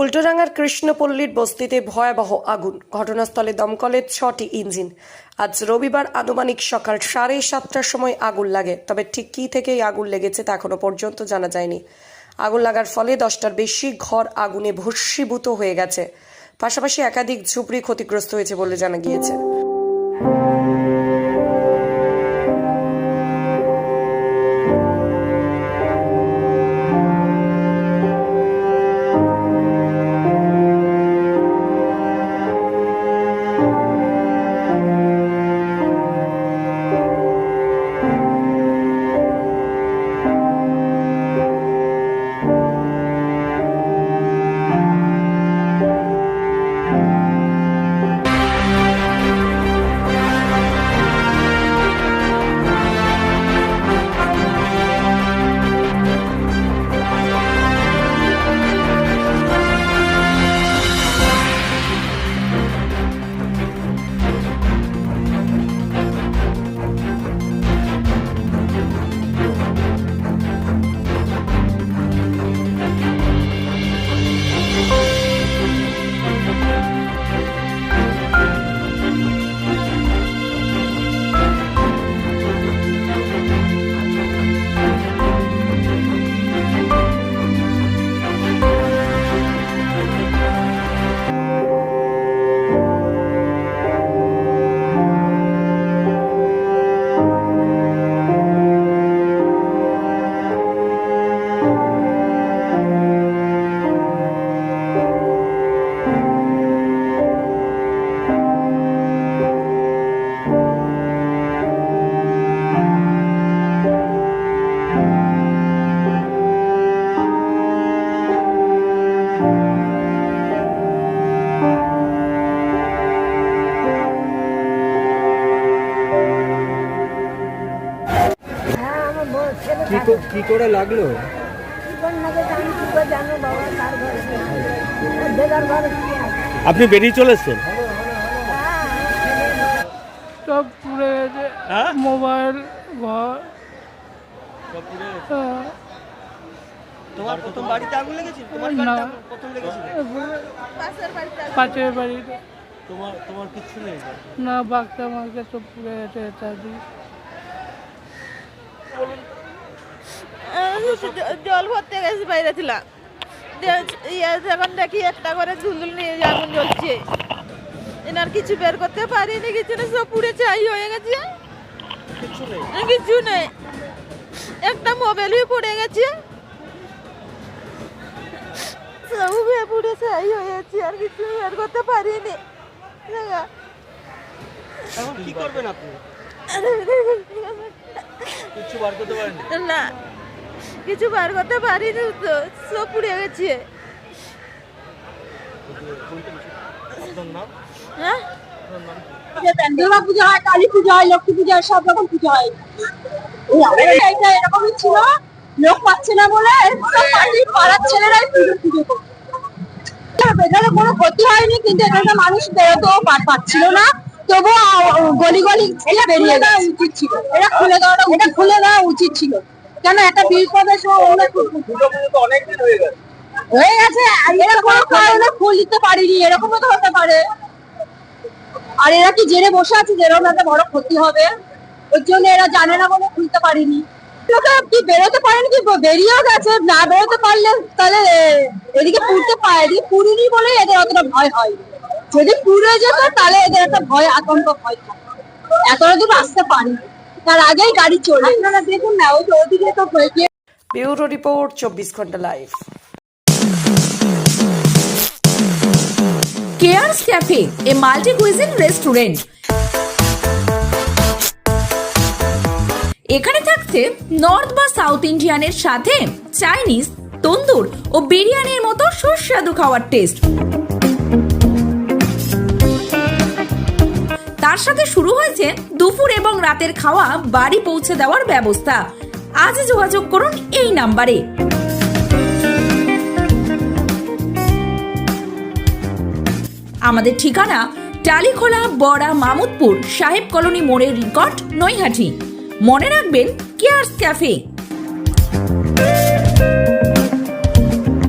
উল্টোডাঙ্গার কৃষ্ণপল্লীর বস্তিতে ভয়াবহ আগুন। ঘটনাস্থলে দমকলের ছটি ইঞ্জিন। আজ রবিবার আনুমানিক সকাল সাড়ে সাতটার সময় আগুন লাগে। তবে ঠিক কী থেকে আগুন লেগেছে তা এখনও পর্যন্ত জানা যায়নি। আগুন লাগার ফলে দশটার বেশি ঘর আগুনে ভস্মীভূত হয়ে গেছে। পাশাপাশি একাধিক ঝুপড়ি ক্ষতিগ্রস্ত হয়েছে বলে জানা গিয়েছে। ঘরে কি আছে আপনি বেরিয়ে চলেছেন? সব পুড়ে গেছে। হ্যাঁ? মোবাইল ঘর। হ্যাঁ, তোমার প্রথম বাড়িতে আগুন লেগেছিল? তোমার না। প্রথম লেগেছিল? পাশের বাড়িতে। তোমার তোমার কিছু নেই? না বাচ্চা মাকে সব পুড়ে গেছে চারদিক। জল ভরতে গেছি বাইরে ছিলাম। ইয়ে যখন দেখি একটা করে ঝুলঝুল নিয়ে আগুন জ্বলছে। এনার কিছু বের করতে পারিনি কিছু না সব পুড়ে চাই হয়ে গেছে। কিছু নেই। একটা মোবাইলই পড়ে গেছে। সব পুড়ে চাই হয়ে গেছে আর কিছু বের করতে পারিনি। এখন কি করবেন আপনি? কিছু বার করতে পারেন না। কিছু বার করতে পারিনি তো সব পুড়ে গেছে। হ্যাঁ? দুর্গা পুজো হয় কালী পুজো হয় লক্ষ্মী পুজো হয় সব রকম পুজো হয়। এটা এরকমই ছিল লোক পাচ্ছে না বলে সব পার্টির পাড়ার ছেলেরাই পুজো পুজো এখানে কোনো ক্ষতি হয়নি কিন্তু এখানে মানুষ বেরোতেও পা- পাচ্ছিল না তবুও গলি গলি বেরিয়ে দেওয়া উচিত ছিল এটা খুলে দেওয়াটা এটা খুলে দেওয়া উচিত ছিল। কেন একটা বিপদের সময় অন্য অনেকদিন হয়ে গেছে। হয়ে গেছে আর কারণে ফুল দিতে পারিনি এরকমও তো হতে পারে। আর এরা কি জেনে বসে আছে যে এরকম একটা বড় ক্ষতি হবে? ওর জন্য এরা জানে না বলে খুলতে পারিনি। লোকে কি বেরোতে পারেন কি? বেরিয়েও গেছে না বেরোতে পারলে তাহলে এদিকে পুড়তে পারে এদিকে পুরিনি বলে এদের অতটা ভয় হয়। যদি পুড়ে যেত তাহলে এদের একটা ভয় আতঙ্ক ভয় থাকতো এতটা দূর আসতে পারি তার আগেই গাড়ি চলে। আপনারা দেখুন না ওই যে ওদিকে তো হয়ে ব্যুরো রিপোর্ট চব্বিশ ঘণ্টা লাইভ। কেয়ার্স ক্যাফে এ মাল্টি কুইজিন রেস্টুরেন্ট। এখানে থাকছে নর্থ বা সাউথ ইন্ডিয়ানের সাথে চাইনিজ তন্দুর ও বিরিয়ানির মতো সুস্বাদু খাওয়ার টেস্ট। তার সাথে শুরু হয়েছে দুপুর এবং রাতের খাওয়া, বাড়ি পৌঁছে দেওয়ার ব্যবস্থা। আজ যোগাযোগ করুন এই নাম্বারে। আমাদের ঠিকানা টালিখোলা বড়া মামুদপুর, সাহেব কলোনি মোড়ের রিকট নৈহাটি। মনে রাখবেন কেয়ার্স ক্যাফে